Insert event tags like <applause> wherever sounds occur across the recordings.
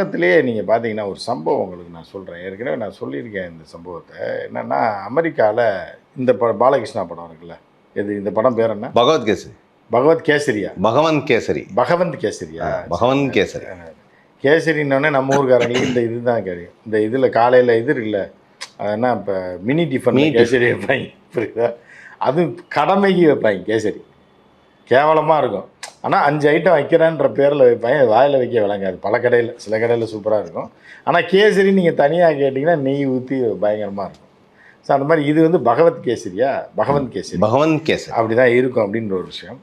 உலகத்திலேயே நீங்கள் பார்த்தீங்கன்னா ஒரு சம்பவம் உங்களுக்கு நான் சொல்கிறேன் ஏற்கனவே நான் சொல்லியிருக்கேன் இந்த சம்பவத்தை. என்னென்னா அமெரிக்காவில் இந்த ப பாலகிருஷ்ணா படம் இருக்குல்ல? இது இந்த படம் பேர் என்ன? பகவத் கேசரி. பகவத் கேசரியா? பகவன் கேசரி. பகவந்த் கேசரியா? பகவன் கேசரி. கேசரின்னொடனே நம்ம ஊருக்காரங்களுக்கு இந்த இதுதான் தெரியும் இந்த இதில் காலையில் இது இருக்குல்ல? அது என்ன இப்போ மினி டிஃபன். கேசரி வைப்பாங்க. புரியுதா? அது கடமைக்கு வைப்பாங்க கேசரி. கேவலமாக இருக்கும். ஆனால் அஞ்சு ஐட்டம் வைக்கிறேன்ற பேரில் அது வாயில் வைக்க விளங்காது. பல கடையில் சில கடையில் சூப்பராக இருக்கும். ஆனால் கேசரி நீங்கள் தனியாக கேட்டிங்கன்னா நெய் ஊற்றி பயங்கரமாக இருக்கும். ஸோ அந்த மாதிரி இது வந்து பகவத் கேசரியா? பகவந்த் கேசரி. பகவன் கேசரி. அப்படி தான் இருக்கும் அப்படின்ற ஒரு விஷயம்.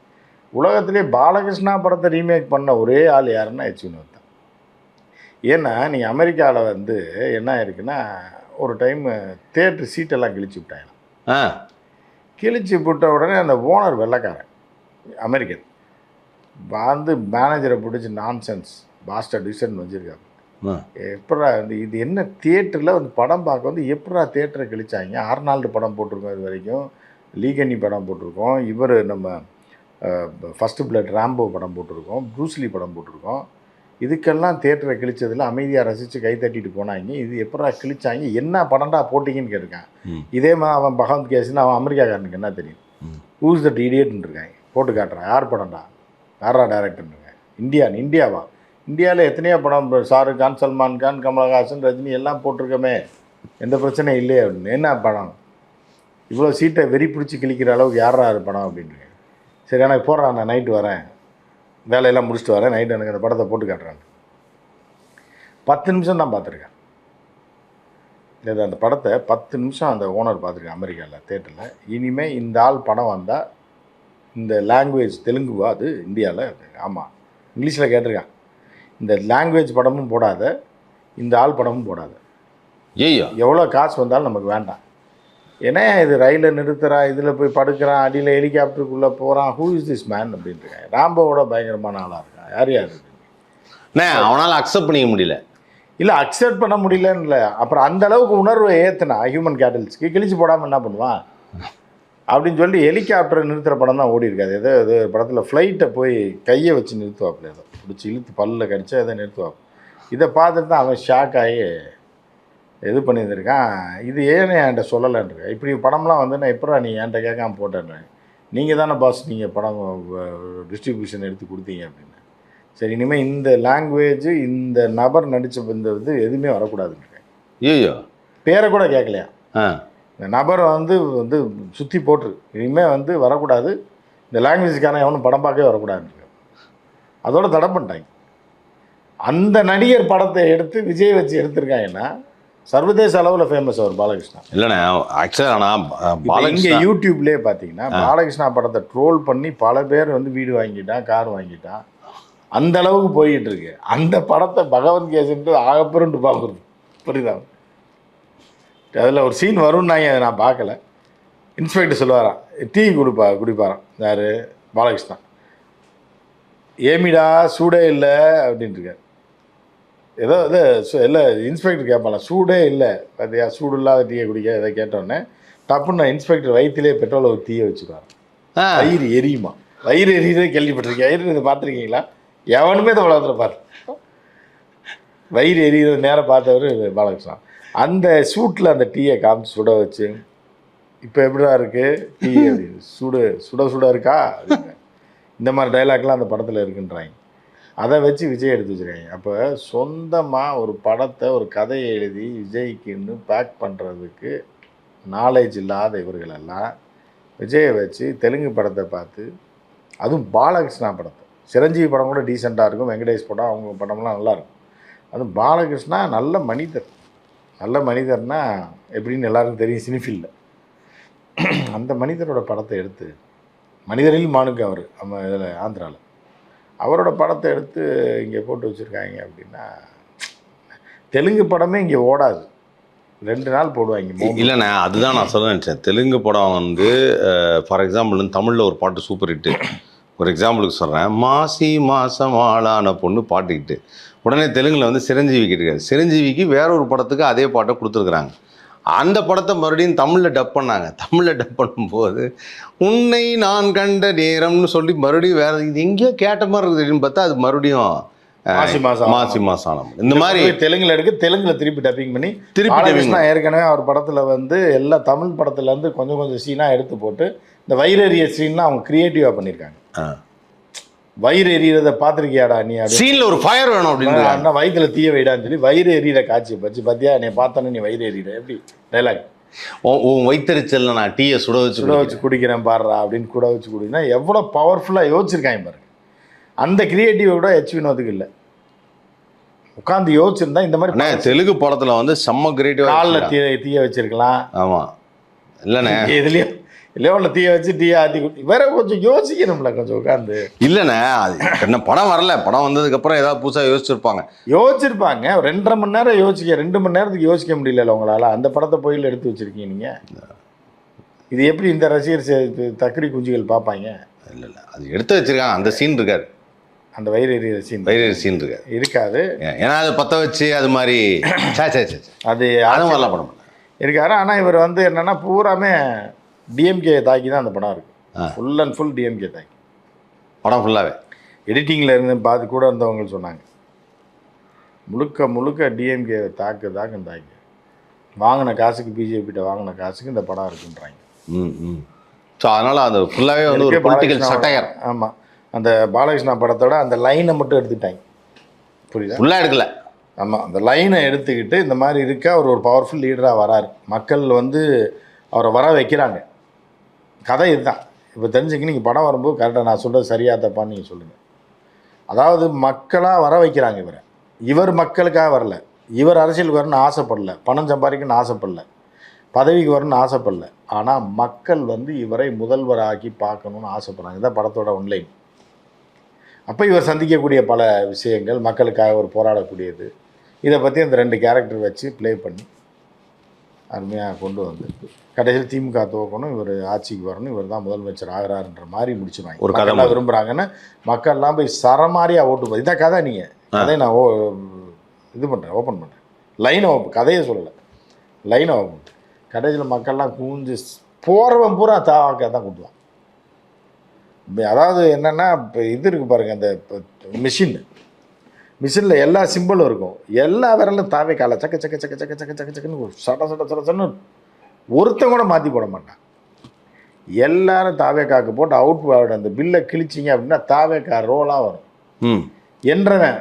உலகத்திலே பாலகிருஷ்ணா படத்தை ரீமேக் பண்ண ஒரே ஆள் யாருன்னா எச் வினோத் தான். ஏன்னா நீங்கள் அமெரிக்காவில் வந்து என்ன ஆயிருக்குன்னா ஒரு டைம் தேட்டர் சீட்டெல்லாம் கிழிச்சு விட்டாங்க ஆ. கிழிச்சு விட்ட உடனே அந்த ஓனர் வெள்ளைக்காரன். அமெரிக்கன். வந்து மேனேஜரை பிடிச்சி நான்சென்ஸ் பாஸ்டர் டிசன் வச்சுருக்காங்க ஆ. எப்படா வந்து இது என்ன தியேட்டரில் வந்து படம் பார்க்க வந்து எப்படா தியேட்டரை கிழிச்சாங்க? ஆர்னால்டு படம் போட்டிருக்கோம் இது வரைக்கும். லீகனி படம் போட்டிருக்கோம். இவர் நம்ம ஃபஸ்ட்டு பிளட் ராம்போ படம் போட்டிருக்கோம். ப்ரூஸ்லி படம் போட்டிருக்கோம். இதுக்கெல்லாம் தியேட்டரை கிழிச்சதில் அமைதியாக ரசித்து கை தட்டிட்டு போனாங்க. இது எப்படா கிழிச்சாங்க? என்ன படம்டா போட்டிங்கன்னு கேட்டிருக்கான். இதே மாதிரி அவன் பகவந்த் கேஸ்னு அவன் அமெரிக்காக்காரனுக்கு என்ன தெரியும். ஊஸ் தட் இடியட்னு இருக்காங்க. போட்டு காட்டுறான் யார் படம்டா? யாரா டேரக்டர்னுங்க இந்தியான் இந்தியாவா? இந்தியாவில் எத்தனையோ படம் ஷாருக் கான் சல்மான் கான் கமலஹாசன் ரஜினி எல்லாம் போட்டிருக்கோமே. எந்த பிரச்சனையும் இல்லையே அப்படின்னு. என்ன படம்? இவ்வளோ சீட்டை வெறி பிடிச்சி கிழிக்கிற அளவுக்கு யாரா அது படம் அப்படின்றீங்க சரி எனக்கு போடுறான் நான் நைட்டு வரேன். வேலையெல்லாம் முடிச்சுட்டு வரேன். நைட்டு எனக்கு அந்த படத்தை போட்டு காட்டுறேன் பத்து நிமிஷம் தான் பார்த்துருக்கேன். இது அந்த படத்தை பத்து நிமிஷம் அந்த ஓனர் பார்த்துருக்கேன் அமெரிக்காவில் தேட்டரில் இனிமேல் இந்த ஆள் படம் வந்தால் இந்த லாங்குவேஜ் தெலுங்குவா? அது இந்தியாவில் ஆமாம் இங்கிலீஷில் கேட்டிருக்கான் இந்த லாங்குவேஜ் படமும் போடாத. இந்த ஆள் படமும் போடாத. ஐயோ எவ்வளோ காசு வந்தாலும் நமக்கு வேண்டாம். ஏன்னா இது ரயிலில் நிறுத்துறான் இதில் போய் படுக்கிறான் அடியில் ஹெலிகாப்டருக்குள்ளே போகிறான் ஹூ இஸ் திஸ் மேன் இருக்கான் ராம்போவோட பயங்கரமான ஆளாக இருக்கான். யார் யார் அவனால் அக்செப்ட் பண்ணிக்க முடியல. இல்லை அக்செப்ட் பண்ண முடியலன்னு இல்லை. அப்புறம் அந்த அளவுக்கு உணர்வை ஏற்றுனா ஹியூமன் கேட்டல்ஸ்க்கு கிழிச்சு போடாமல் என்ன பண்ணுவான்? அப்படின்னு சொல்லி ஹெலிகாப்டரை நிறுத்துகிற படம் தான் ஓடி இருக்காது. ஏதோ ஏதோ படத்தில் ஃப்ளைட்டை போய் கையை வச்சு நிறுத்துவாப்புல ஏதோ. பிடிச்சி இழுத்து பல்லில் கடிச்சா எதை நிறுத்துவாப்பு. இதை பார்த்துட்டு தான் அவன் ஷாக் ஆகி இது பண்ணியிருந்திருக்கான். இது ஏன் என்கிட்ட சொல்லலைன்றிருக்கேன் இப்படி படம்லாம் வந்து நான் எப்படா நீ என்கிட்ட கேட்காம போட்டேன்னு நீங்கள் தானே பாஸ் நீங்கள் படம் டிஸ்ட்ரிபியூஷன் எடுத்து கொடுத்தீங்க அப்படின்னு. சரி இனிமேல் இந்த லாங்குவேஜ் இந்த நபர் நடித்த இந்த இது எதுவுமே வரக்கூடாதுன்னு ஐயோ பேரை கூட கேட்கலையா? ஆ. நபர் வந்து வந்து சுற்றி போட்டுரு. இனிமேல் வந்து வரக்கூடாது. இந்த லாங்குவேஜுக்கான எவனும் படம் பார்க்கவே வரக்கூடாதுன்னு அதோட தடை பண்ணிட்டாங்க. அந்த நடிகர் படத்தை எடுத்து விஜய் வச்சு எடுத்திருக்காங்கன்னா சர்வதேச அளவில் ஃபேமஸ் அவர் பாலகிருஷ்ணா. இல்லைண்ணே ஆக்சுவலாக இங்க பாலகிருஷ்ணா. யூடியூப்லேயே பார்த்தீங்கன்னா பாலகிருஷ்ணா படத்தை ட்ரோல் பண்ணி பல பேர் வந்து வீடு வாங்கிட்டான் கார் வாங்கிட்டான். அந்த அளவுக்கு போயிட்டு இருக்கு. அந்த படத்தை பகவத் கேசன்ட்டு ஆகப்பெருண்டு பார்க்குறது புரியுதா? அதில் ஒரு சீன் வரும்னாங்க அதை நான் பார்க்கல. இன்ஸ்பெக்டர் சொல்லுவாராம் டீ குடிப்பா குடிப்பாராம். யார்? பாலகிருஷ்ணா ஏமிடா சூடே இல்லை அப்படின்ட்டு இருக்காரு. ஏதோ இது சு- இல்லை இன்ஸ்பெக்டர் கேட்பாங்க சூடே இல்லை. பார்த்தியா சூடு இல்லாத டீயை குடிக்க இதை கேட்டோடனே டப்புன்னு இன்ஸ்பெக்டர் வயிற்றுலேயே பெட்ரோலை ஒரு தீயை வச்சுக்குவார் ஆ. வயிறு எரியுமா? வயிறு எரியுதே கேள்விப்பட்டிருக்கேன். வயிறு இதை பார்த்துருக்கீங்களா? எவனுமே இதை உலகத்தில் பாரு வயிறு எரியிறது நேரம் பார்த்தவர் பாலகிருஷ்ணன். அந்த சூட்டில் அந்த டீயை காமிச்சு சுட வச்சு இப்போ எப்படிதான் இருக்குது டீ அப்படின்னு சுடு சுட சுட இருக்கா? இந்த மாதிரி டைலாக்லாம் அந்த படத்தில் இருக்குன்றாங்க. அதை வச்சு விஜய் எடுத்து வச்சுருக்காங்க. அப்போ சொந்தமாக ஒரு படத்தை ஒரு கதையை எழுதி விஜய்க்குன்னு பேக் பண்ணுறதுக்கு நாலேஜ் இல்லாத இவர்களெல்லாம் விஜயை வச்சு தெலுங்கு படத்தை பார்த்து அதுவும் பாலகிருஷ்ணா படத்தை. சிரஞ்சீவி படம் கூட டீசெண்டாக இருக்கும். வெங்கடேஷ் படம் அவங்க படம்லாம் நல்லாயிருக்கும் அதுவும் பாலகிருஷ்ணா நல்ல மனிதர். நல்ல மனிதர்னா எப்படின்னு எல்லாருக்கும் தெரியும் சினிஃபில்ல. அந்த மனிதரோட படத்தை எடுத்து மனிதரில் மானுக்கு அவர் நம்ம இதில் ஆந்திராவில் அவரோட படத்தை எடுத்து இங்கே போட்டு வச்சுருக்காங்க அப்படின்னா தெலுங்கு படமே இங்கே ஓடாது. ரெண்டு நாள் போடுவாங்க மூணு இல்லைண்ணே அதுதான் நான் சொல்ல நினச்சேன். தெலுங்கு படம் வந்து ஃபார் எக்ஸாம்பிள் தமிழில் ஒரு பாட்டு சூப்பர் ஹிட்டு ஒரு எக்ஸாம்பிளுக்கு சொல்கிறேன் மாசி மாசம் ஆளான பொண்ணு பாட்டுக்கிட்டு. உடனே தெலுங்கில் வந்து சிரஞ்சீவி கிட்டிருக்காரு. சிரஞ்சீவிக்கு வேற ஒரு படத்துக்கு அதே பாட்டை கொடுத்துருக்குறாங்க. அந்த படத்தை மறுபடியும் தமிழில் டப் பண்ணாங்க. தமிழில் டப் பண்ணும்போது உன்னை நான் கண்ட நேரம்னு சொல்லி மறுபடியும் வேற இது எங்கேயோ கேட்ட மாதிரி இருக்குதுன்னு பார்த்தா அது மறுபடியும் மாசி மாசம் மாசி மாசம் ஆன பொண்ணு. இந்த மாதிரி தெலுங்குல எடுக்க தெலுங்குல திருப்பி டப்பிங் பண்ணி திருப்பி பாலகிருஷ்ணா ஏற்கனவே அவர் படத்துல வந்து எல்லா தமிழ் படத்துல இருந்து கொஞ்சம் கொஞ்சம் சீனா எடுத்து போட்டு இந்த வயிறெறிய சீன்லாம் அவங்க கிரியேட்டிவா பண்ணியிருக்காங்க வயிறு எரியறத பார்த்திருக்கியாடா நீ சீன்ல ஒரு ஃபயர் வேணும் அப்படின்னு அண்ணா வயிற்றுல தீய வைடான்னு சொல்லி வயிறு எறிகிற காட்சி பச்சு பார்த்தியா நீ பார்த்தோன்னே நீ வயிறு எறிகிற எப்படி? டைலாக் உன் வைத்தறிச்சல்ல நான் டீயை சுட வச்சு சுட வச்சு குடிக்கிறேன். பாடுறா அப்படின்னு கூட வச்சு குடினா எவ்வளோ பவர்ஃபுல்லாக யோசிச்சிருக்காங்க பாருங்க. அந்த கிரியேட்டிவ் கூட ஹெச் வினோதுக்கு இல்லை. உட்காந்து யோசிச்சிருந்தா இந்த மாதிரி தெலுங்கு படத்துல வந்து செம்ம கிரியேட்டிவா காலில் தீய தீய வச்சிருக்கலாம். ஆமா. இல்லண்ணே. எதுலேயும் லெவலில் தீய வச்சு தீய ஆத்தி குடி வேற கொஞ்சம் யோசிக்கணும்ல கொஞ்சம் உட்காந்து இல்லண்ணே அது என்ன படம் வரல. படம் வந்ததுக்கு அப்புறம் ஏதாவது புதுசா யோசிச்சிருப்பாங்க. யோசிச்சிருப்பாங்க. ரெண்டரை மணி நேரம் யோசிக்க ரெண்டு மணி நேரத்துக்கு யோசிக்க முடியல உங்களால. அந்த படத்தை போயில் எடுத்து வச்சிருக்கீங்க நீங்க. இது எப்படி இந்த ரசிகர் தக்கடி குஞ்சுகள் பார்ப்பாங்க? இல்ல இல்ல. அது எடுத்து வச்சிருக்காங்க. அந்த சீன் இருக்காரு அந்த வயிறு எறிகிற சீன் வைரே சீன் இருக்காரு இருக்காது. ஏன்னா அதை பத்த வச்சு அது மாதிரி. <clears throat> அது அது மாதிரிலாம் படம். இருக்காரு. ஆனால் இவர் வந்து என்னன்னா பூராமே டிஎம்கே தாக்கி தான் அந்த படம் இருக்கு. ஆ. ஃபுல் அண்ட் ஃபுல் டிஎம்கே தாக்கி படம் ஃபுல்லாவே எடிட்டிங்கில் இருந்து பார்த்து கூட இருந்தவங்க சொன்னாங்க. முழுக்க முழுக்க டிஎம்கே தாக்கு தாக்கு தாக்கி. வாங்கின காசுக்கு பிஜேபிகிட்ட வாங்கின காசுக்கு இந்த படம் இருக்குன்றாங்க. ம் ம். ஸோ அதனால அது ஃபுல்லாவே வந்து ஒரு இருக்கே பொலிட்டிக்கல் சட்டையர் ஆமா. அந்த பாலகிருஷ்ணா படத்தோட அந்த லைனை மட்டும் எடுத்துட்டாங்க புரியுதா? ஃபுல்லாக எடுக்கல. ஆமாம் அந்த லைனை எடுத்துக்கிட்டு இந்த மாதிரி இருக்க அவர் ஒரு பவர்ஃபுல் லீடராக வராரு. மக்கள் வந்து அவரை வர வைக்கிறாங்க. கதை இதுதான். இப்போ தெரிஞ்சுக்க நீங்கள் படம் வரும்போது கரெக்டாக நான் சொல்கிறது சரியா தப்பான்னு நீங்கள் சொல்லுங்கள் அதாவது மக்களாக வர வைக்கிறாங்க இவரை. இவர் மக்களுக்காக வரல. இவர் அரசியலுக்கு வரணும்னு ஆசைப்படல. பணம் சம்பாதிக்கணும்னு ஆசைப்படல. பதவிக்கு வரணும்னு ஆசைப்படல. ஆனால் மக்கள் வந்து இவரை முதல்வராக்கி பார்க்கணும்னு ஆசைப்படுறாங்க. இதான் படத்தோட ஒன்லைன் அப்போ இவர் சந்திக்கக்கூடிய பல விஷயங்கள் மக்களுக்காக ஒரு போராடக்கூடியது. இதை பற்றி அந்த ரெண்டு கேரக்டர் வச்சு ப்ளே பண்ணி அருமையாக கொண்டு வந்து கடைசியில் திமுக துவக்கணும் இவர் ஆட்சிக்கு வரணும் இவர் தான் முதலமைச்சர் ஆகிறாருன்ற மாதிரி முடிச்சுருவாங்க ஒரு கதை. விரும்புகிறாங்கன்னு மக்கள்லாம் போய் சரமாரியாக ஓட்டு போகுது இதான் கதை நீங்கள் கதையை நான் ஓ இது பண்ணுறேன் ஓப்பன் பண்ணுறேன் லைனை ஓப்பன் கதையை சொல்லலை. லைனை ஓப்பன் கடைசியில் மக்கள்லாம் கூஞ்சு போகிறவன் பூரா தாவாக்க தான் கூட்டுவான் அதாவது என்னென்னா இப்போ இது இருக்குது பாருங்கள் அந்த மிஷின் மிஷினில் எல்லா சிம்பிளும் இருக்கும். எல்லா விரலும் தாவே கால சக்க சக்க சக்க சக்க சக்க சக்க சக்கன்னு சட சட சட சடன்னு ஒருத்தன் கூட மாற்றி போட மாட்டான். எல்லாரும் தாவேக்காக்கு போட்டு அவுட் அந்த பில்லை கிழிச்சிங்க அப்படின்னா தாவேக்கா ரோலாக வரும். ம். என்றவன்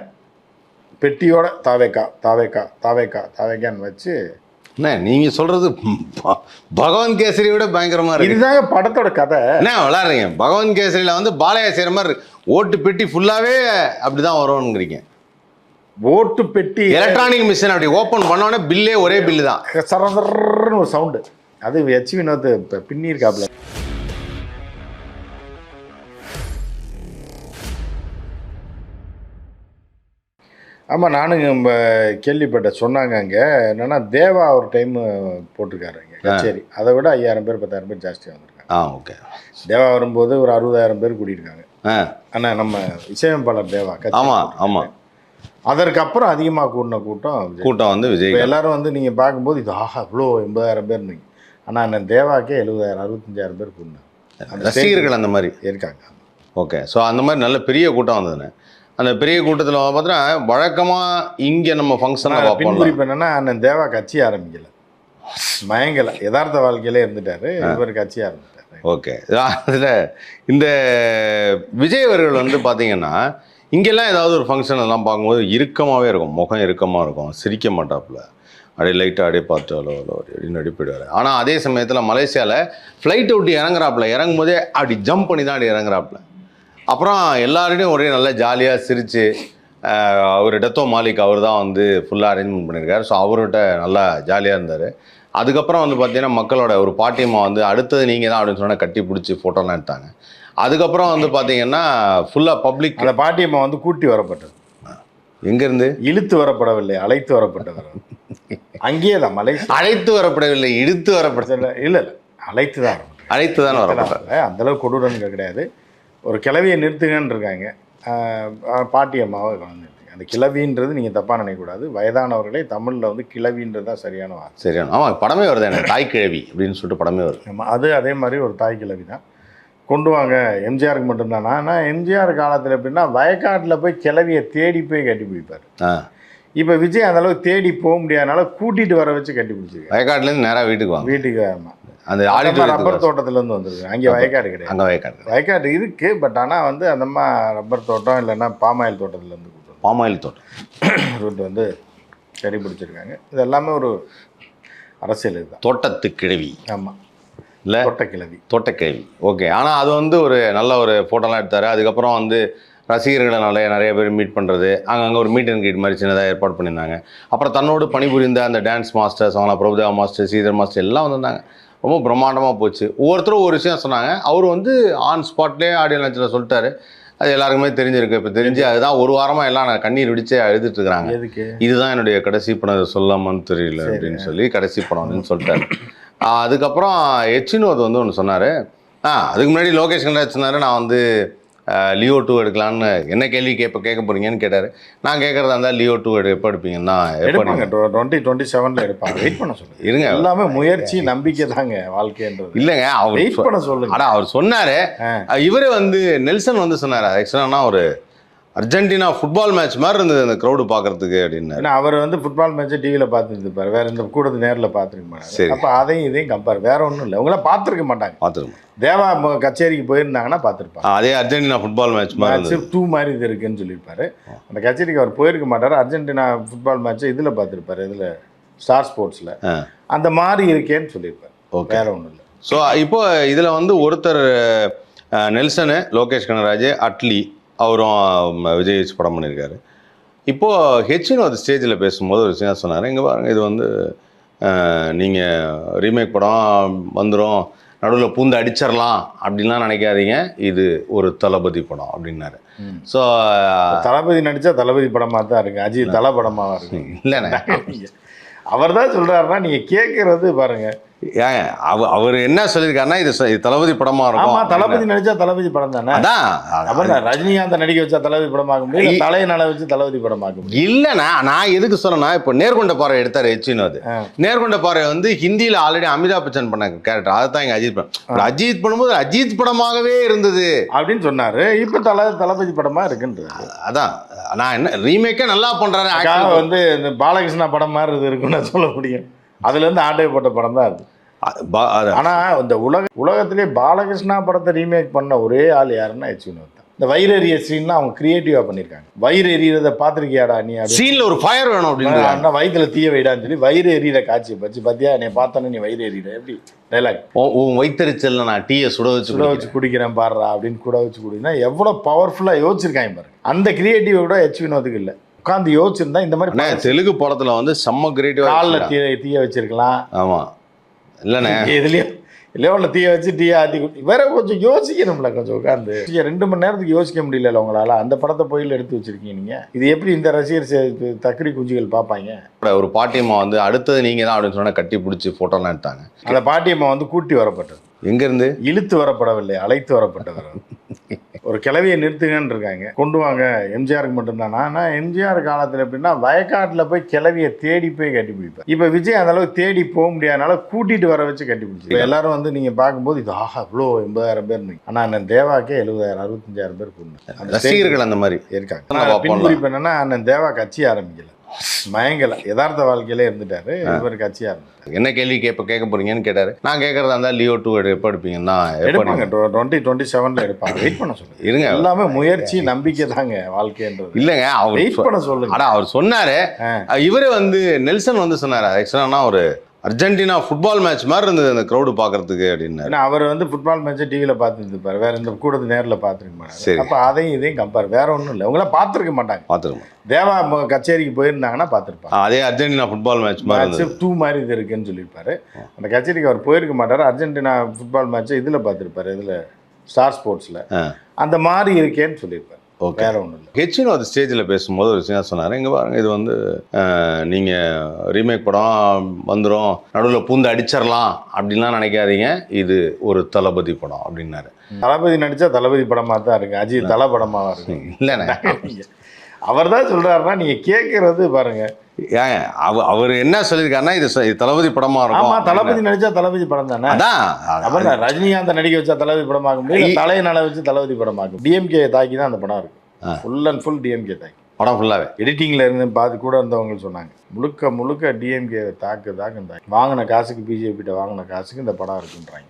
பெட்டியோட தாவேக்கா தாவேக்கா தாவேக்கா தாவேக்கான்னு வச்சு அண்ணே நீங்க சொல்றது பகவான் கேசரி விட பயங்கரமா இருக்கு. இதுதாங்க படத்தோட கதை. என்ன விளாடுறீங்க பகவான் கேசரியில வந்து பாலையா செய்யற மாதிரி. ஓட்டு பெட்டி ஃபுல்லாவே அப்படிதான் வரும்ங்கிறீங்க. ஓட்டு பெட்டி எலக்ட்ரானிக் மிஷின் அப்படி ஓப்பன் பண்ணோடனே பில்லே ஒரே பில்லு தான். சரதர்னு ஒரு சவுண்டு அது ஹெச் வினோத் இப்போ பின்னிருக்காப்புல ஆமாம் நானும் நம்ம கேள்விப்பட்டேன் சொன்னாங்க அங்கே. என்னன்னா தேவா ஒரு டைம் போட்டிருக்காரு இங்கே கச்சேரி. அதை விட ஐயாயிரம் பேர் பத்தாயிரம் பேர் ஜாஸ்தியாக வந்திருக்காங்க. ஆ ஓகே. தேவா வரும்போது ஒரு அறுபதாயிரம் பேர் கூட்டியிருக்காங்க ஆனால் நம்ம இசையமைப்பாளர் தேவா கச்சேரி ஆமா ஆமா. அதற்கப்புறம் அதிகமாக கூட்டின கூட்டம். கூட்டம் வந்து விஜய் எல்லாரும் வந்து நீங்கள் பார்க்கும்போது இது ஆஹா இவ்வளோ எண்பதாயிரம் பேர் நீங்கள் ஆனால் என்ன தேவாக்கே எழுபதாயிரம் அறுபத்தஞ்சாயிரம் பேர் கூட்டினாங்க ரசிகர்கள் அந்த மாதிரி. இருக்காங்க ஓகே. ஸோ அந்த மாதிரி நல்ல பெரிய கூட்டம் வந்ததுண்ணே அந்த பெரிய கூட்டத்தில் பார்த்தீங்கன்னா வழக்கமாக இங்கே நம்ம ஃபங்க்ஷனாக பின்குறிப்பு என்னன்னா அண்ணன் தேவா கட்சி ஆரம்பிக்கல. மயங்கல யதார்த்த வாழ்க்கையிலே இருந்துட்டாரு. இவர் கட்சி ஆரம்பிட்டாரு ஓகே. அதில் இந்த விஜய் அவர்கள் வந்து பார்த்தீங்கன்னா இங்கெல்லாம் ஏதாவது ஒரு ஃபங்க்ஷன் எல்லாம் பார்க்கும்போது இறுக்கமாகவே இருக்கும். முகம் இறுக்கமாக இருக்கும். சிரிக்க மாட்டாப்புல. அப்படியே லைட்டாக அப்படியே பார்த்து அவ்வளோ அவ்வளோ அப்படின்னு அடிப்பிடுவார். ஆனால் அதே சமயத்தில் மலேசியாவில் ஃப்ளைட் விட்டு இறங்குறாப்புல. இறங்கும் போதே அப்படி ஜம்ப் பண்ணி தான் அப்படி இறங்குறாப்புல. அப்புறம் எல்லாருடையும் ஒரே நல்லா ஜாலியாக சிரித்து அவர் டெத்தோ மாலிக் அவர் தான் வந்து ஃபுல்லாக அரேஞ்ச்மெண்ட் பண்ணியிருக்காரு ஸோ அவர்கிட்ட நல்லா ஜாலியாக இருந்தார். அதுக்கப்புறம் வந்து பார்த்தீங்கன்னா மக்களோட ஒரு பாட்டியம்மா வந்து அடுத்தது நீங்கள் தான் அப்படின்னு சொன்னால் கட்டி பிடிச்சி ஃபோட்டோலாம் எடுத்தாங்க. அதுக்கப்புறம் வந்து பார்த்தீங்கன்னா ஃபுல்லாக பப்ளிக் அந்த பாட்டியம்மா வந்து கூட்டி வரப்பட்டது. எங்கேருந்து? இழுத்து வரப்படவில்லை அழைத்து வரப்பட்டவர் அங்கேயே தான் மலை அழைத்து வரப்படவில்லை இழுத்து வரப்பட இல்லை இல்லை அழைத்து தான். அழைத்து தான் வரப்பட்டார் வரப்பட்டார் அந்த அளவுக்கு கொடூரங்க கிடையாது. ஒரு கிளவியை நிறுத்துங்கன்னு இருக்காங்க பாட்டியம்மாவை கொண்டு நிறுத்துங்க அந்த கிளவின்றது நீங்கள் தப்பாக நினைக்கக்கூடாது. வயதானவர்களே தமிழில் வந்து கிளவின்றது தான் சரியான வார்த்தை. சரியான ஆமாம் படமே வருது எனக்கு. தாய் கிழவி அப்படின்னு சொல்லிட்டு படமே வருது. ஆமா, அது அதே மாதிரி ஒரு தாய் கிழவி தான். கொண்டு வாங்க எம்ஜிஆருக்கு மட்டும்தானா. ஆனால் எம்ஜிஆர் காலத்தில் எப்படின்னா வயக்காட்டில் போய் கிளவியை தேடி போய் கட்டி பிடிப்பார். ஆ. இப்போ விஜய் அந்த அளவுக்கு தேடி போக முடியாதனால கூட்டிட்டு வர வச்சு கட்டி பிடிச்சிருக்காரு. வயக்காட்டுலேருந்து நேராக வீட்டுக்கு வாங்க. வீட்டுக்கு ஆமாம் அந்த ரப்பர் தோட்டத்துலேருந்து வந்திருக்கு அங்கே வயக்காடு கிடையாது. அங்கே வயக்காடு. வயக்காடு இருக்கு பட் ஆனால் வந்து அந்த அம்மா ரப்பர் தோட்டம் இல்லைன்னா பாமாயில் தோட்டத்துலேருந்து பாமாயில் தோட்டம். <clears throat> ரூட் வந்து கட்டி பிடிச்சிருக்காங்க. இது எல்லாமே ஒரு அரசியல் இதுதான். தோட்டத்து கிழவி. ஆமாம் இல்லை? தோட்ட கிளவி தோட்டக்கிழவி ஓகே. ஆனால் அது வந்து ஒரு நல்ல ஒரு ஃபோட்டோலாம் எடுத்தார். அதுக்கப்புறம் வந்து ரசிகர்களை நிறைய பேர் மீட் பண்ணுறது அங்கங்கே ஒரு மீட் அண்ட் கீட் மாதிரி சின்னதாக ஏற்பாடு பண்ணியிருந்தாங்க. அப்புறம் தன்னோடு பணிபுரிந்த அந்த டான்ஸ் மாஸ்டர்ஸ் அவங்கள பிரபுதேவா மாஸ்டர் ஸ்ரீதர் மாஸ்டர் எல்லாம் வந்திருந்தாங்க. ரொம்ப பிரம்மாண்டமாக போச்சு. ஒவ்வொருத்தரும் ஒரு விஷயம் சொன்னாங்க. அவர் வந்து ஆன் ஸ்பாட்லேயே ஆடியோ லஞ்சில் சொல்லிட்டாரு. அது எல்லாருக்குமே தெரிஞ்சிருக்கு. இப்போ தெரிஞ்சு அதுதான் ஒரு வாரமாக எல்லாம் நான் கண்ணீர் விடிச்சே அழுதுட்டு இருக்கிறாங்க. இதுதான் என்னுடைய கடைசி படம். சொல்லாமான்னு தெரியல. அப்படின்னு சொல்லி கடைசி படம் அப்படின்னு சொல்லிட்டாரு. அதுக்கப்புறம் எச்சினோத் வந்து ஒன்று சொன்னார். ஆ அதுக்கு முன்னாடி லோகேஷ் சொன்னார். நான் வந்து லியோ டூ எடுக்கலான்னு என்ன கேள்வி கேட்ப கேட்க போறீங்கன்னு கேட்டார். நான் கேட்குறதா இருந்தால் லியோ டூ எடு எப்போ எடுப்பீங்கன்னா எடுப்பாங்க. டுவெண்ட்டி டுவெண்ட்டி செவனில் எடுப்பாங்க. வெயிட் பண்ண சொல்லுங்க. இருங்க. எல்லாமே முயற்சி நம்பிக்கை தாங்க வாழ்க்கைன்றது. இல்லைங்க அவர் வெயிட் பண்ண சொல்லுங்க. அடா அவர் சொன்னாரு. இவரு வந்து நெல்சன் வந்து சொன்னார். ஆக்சுவலானா ஒரு அர்ஜென்டினா ஃபுட்பால் மேட்ச் மாதிரி இருந்தது அந்த க்ரௌடு பார்க்கறதுக்கு அப்படின்னாரு. ஏன்னா அவர் வந்து ஃபுட்பால் மேட்ச்சை டிவியில் பார்த்துட்டு இருப்பார். வேற இந்த கூடத்து நேரில் பார்த்துருக்க மாட்டாங்க சரி. அப்போ அதையும் இதையும் கம்பேர் வேற ஒன்றும் இல்லை. உங்களாம் பார்த்துருக்க மாட்டாங்க. பார்த்துருக்கோம் தேவா கச்சேரிக்கு போயிருந்தாங்கன்னா பார்த்துருப்பாங்க. அதே அர்ஜென்டினா ஃபுட்பால் மேட்ச் மாதிரி டூ மாதிரி இது இருக்குன்னு சொல்லியிருப்பாரு. அந்த கச்சேரிக்கு அவர் போயிருக்க மாட்டார். அர்ஜென்டினா ஃபுட்பால் மேட்ச்சை இதில் பார்த்துருப்பாரு. இதில் ஸ்டார் ஸ்போர்ட்ஸில். அந்த மாதிரி இருக்கேன்னு சொல்லியிருப்பாரு. ஓகே வேற ஒன்றும் இல்லை. ஸோ இப்போ இதில் வந்து ஒருத்தர் நெல்சனு லோகேஷ் கனராஜ் அட்லி அவரும் விஜய் வச்சு படம் பண்ணியிருக்காரு. இப்போது ஹெச்னு ஒரு ஸ்டேஜில் பேசும்போது ஒரு விஷயம் சொன்னார். இங்கே பாருங்க இது வந்து நீங்கள் ரீமேக் படம் வந்துடும் நடுவில் பூந்து அடிச்சிடலாம் அப்படின்லாம் நினைக்காதீங்க. இது ஒரு தளபதி படம் அப்படின்னாரு. ஸோ தளபதி நடிச்சா தளபதி படமாக தான் இருக்கு. அஜித் தலை படமாக இருக்கு? இல்லைண்ணே அவர் தான் சொல்றாருன்னா நீங்க கேட்கறது பாருங்க. ஏங்க அவ அவர் என்ன சொல்லியிருக்காருன்னா இது தளபதி படமாக ஆமா இருக்கும் தளபதி நடிச்சா தளபதி படம் தானே? அதான் அப்புறம் ரஜினிகாந்த் நடிக்க வச்சா தளபதி படமாக்க முடியும் தலையை நல வச்சு தளபதி படமாக்க முடியும்? இல்லைண்ணா நான் எதுக்கு சொன்னேன்னா இப்போ நேர்கொண்ட பாறை எடுத்தார் எச்சின்னு அது. நேர்கொண்ட பாறை வந்து ஹிந்தியில் ஆல்ரெடி அமிதாப் பச்சன் பண்ண கேரக்டர் அதை தான் இங்கே அஜித் படம் அஜித் பண்ணும்போது அஜித் படமாகவே இருந்தது. அப்படின்னு சொன்னாரு இப்ப தல தளபதி படமா இருக்குன்றது அதான் நான் என்ன ரீமேக்கே நல்லா actually. வந்து இந்த பாலகிருஷ்ணா படம் மாதிரி இருக்குன்னு சொல்ல முடியும். அதுல இருந்து ஆண்டவை போட்ட படம் தான் அது. அ- பா- அது- ஆனா இந்த உலக உலகத்திலே பாலகிருஷ்ணா படத்தை ரீமேக் பண்ண ஒரே ஆள் யாருன்னா எச் வினோத் தான். இந்த வயிறெறிய சீன்லாம் அவங்க கிரியேட்டிவா பண்ணியிருக்காங்க வயிறு எறியறத பார்த்திருக்கியாடா நீ சீன்ல ஒரு ஃபயர் வேணும் அப்படின்னு அண்ணா வயிற்றுல தீய வைடான்னு சொல்லி வயிறு எறிகிற காட்சியை பச்சு பாத்தியா என்னை பார்த்தோன்னே நீ வயிறு எறிகிற எப்படி டைலாக் உன் வைத்தறிச்சல்ல நான் டீயை சுட வச்சு சுட வச்சு குடிக்கிறேன் பாடுறா அப்படின்னு கூட வச்சு குடினா எவ்வளோ பவர்ஃபுல்லாக யோசிச்சிருக்காங்க பாருங்க அந்த கிரியேட்டிவ் கூட ஹெச் வினோதுக்கு இல்லை. உட்காந்து யோசிச்சிருந்தா இந்த மாதிரி தெலுங்கு படத்துல வந்து செம்ம கிரியேட்டிவா காலில் தீய தீய வச்சிருக்கலாம். ஆமா. இல்லைண்ணே. எதுலேயும் லெவலில் தீய வச்சு டீயை ஆற்றி குடி வேற கொஞ்சம் யோசிக்கணும்ல கொஞ்சம் உட்காந்து ரெண்டு மணி நேரத்துக்கு யோசிக்க முடியல உங்களால? அந்த படத்தை போயில் எடுத்து வச்சிருக்கீங்க நீங்க. இது எப்படி இந்த ரசிகர் தக்கரி குஞ்சுகள் பார்ப்பாங்க ஒரு பாட்டியம்மா வந்து அடுத்தது நீங்க தான் அப்படின்னு சொன்னா கட்டி பிடிச்சி போட்டோலாம் எடுத்தாங்க. அந்த பாட்டியம்மா வந்து கூட்டி வரப்பட்டது. எங்க இருந்து? இழுத்து வரப்படவில்லை அழைத்து வரப்பட்டவர் ஒரு கிளவியை நிறுத்துங்கன்னு இருக்காங்க கொண்டு வாங்க எம்ஜிஆருக்கு மட்டும்தானா. ஆனால் எம்ஜிஆர் காலத்தில் எப்படின்னா வயக்காட்டில் போய் கிளவியை தேடி போய் கட்டி பிடிப்பார் இப்போ விஜய் அந்த அளவுக்கு தேடி போக முடியாதனால கூட்டிட்டு வர வச்சு கட்டி பிடிச்சி இப்போ எல்லாரும் வந்து நீங்கள் பார்க்கும்போது இது ஆஹா இவ்வளோ எண்பதாயிரம் பேர் ஆனால் அண்ணன் தேவாக்கே எழுபதாயிரம் அறுபத்தஞ்சாயிரம் பேர் ரசிகர்கள் அந்த மாதிரி. இருக்காங்க. பின்குறிப்பு என்னன்னா அண்ணன் தேவா கட்சி ஆரம்பிக்கல. மயங்கல யதார்த்த வாழ்க்கையிலே இருந்துட்டாரு. இவர் கட்சி ஆரம்பித்தார் என்ன கேள்வி கேட்ப கேட்க போறீங்கன்னு கேட்டாரு. நான் கேட்கறதா இருந்தா லியோ டூ எப்போ எடுப்பீங்கன்னா எடுப்பாங்க. டுவெண்ட்டி டுவெண்ட்டி செவனில் எடுப்பாங்க. வெயிட் பண்ண சொல்லுங்க. இருங்க. எல்லாமே முயற்சி நம்பிக்கை தாங்க வாழ்க்கைன்றது. இல்லைங்க அவர் வெயிட் பண்ண சொல்லுங்க. அடா அவர் சொன்னாரு. இவரு வந்து நெல்சன் வந்து சொன்னாரு. ஆக்சுவலானா ஒரு அர்ஜென்டினா ஃபுட்பால் மேட்ச் மாதிரி இருந்தது அந்த க்ரௌடு பார்க்கறதுக்கு அப்படின்னாரு. ஏன்னா அவர் வந்து ஃபுட்பால் மேட்ச்சை டிவியில் பார்த்துட்டு இருப்பார். வேற இந்த கூடத்து நேரில் பார்த்துருக்க சரி. மாட்டாங்க அப்போ அதையும் இதையும் கம்பேர் வேற ஒன்றும் இல்லை. உங்களாம் பார்த்துருக்க மாட்டாங்க. பார்த்துருக்கோம் தேவா கச்சேரிக்கு போயிருந்தாங்கன்னா பார்த்துருப்பாங்க. அதே அர்ஜென்டினா ஃபுட்பால் மேட்ச் மாதிரி டூ மாதிரி இது இருக்குன்னு சொல்லியிருப்பாரு. அந்த கச்சேரிக்கு அவர் போயிருக்க மாட்டார். அர்ஜென்டினா ஃபுட்பால் மேட்ச்சை இதில் பார்த்துருப்பாரு. இதில் ஸ்டார் ஸ்போர்ட்ஸில். அந்த மாதிரி இருக்கேன்னு சொல்லியிருப்பாரு. ஓகே. வேற ஒன்றும் இல்லை. ஒரு ஸ்டேஜில் பேசும்போது ஒரு விஷயம் சொன்னார். இங்கே பாருங்க இது வந்து நீங்கள் ரீமேக் படம் வந்துடும் நடுவில் பூந்து அடிச்சிடலாம் அப்படின்லாம் நினைக்காதீங்க. இது ஒரு தளபதி படம் அப்படின்னாரு. தளபதி நடிச்சா தளபதி படமாக தான் இருக்கு. அஜித் தலை படமாக இருக்கு இல்லைண்ணே. <laughs> அவர் தான் சொல்றாருன்னா நீங்க கேட்கறது பாருங்க. ஏன் அவ அவர் என்ன சொல்லியிருக்காருன்னா இது தளபதி படமா இருக்கும் ஆமா தளபதி நடிச்சா தளபதி படம் தானே? அதான். நான் ரஜினிகாந்த் நடிக்க வச்சா தளபதி படமாக்க முடியும் தலையை நல வச்சு தளபதி படமாக்கும் டிஎம்கே தாக்கி தான் அந்த படம் இருக்கு. ஆ. ஃபுல் அண்ட் ஃபுல் டிஎம்கே தாக்கி. படம் ஃபுல்லாவே எடிட்டிங்ல இருந்து பாதி கூட இருந்தவங்க சொன்னாங்க. முழுக்க முழுக்க டிஎம்கே தாக்கு தாக்கு தாக்கு. வாங்கின காசுக்கு பிஜேபிட்ட வாங்கின காசுக்கு இந்த படம் இருக்குன்றாங்க.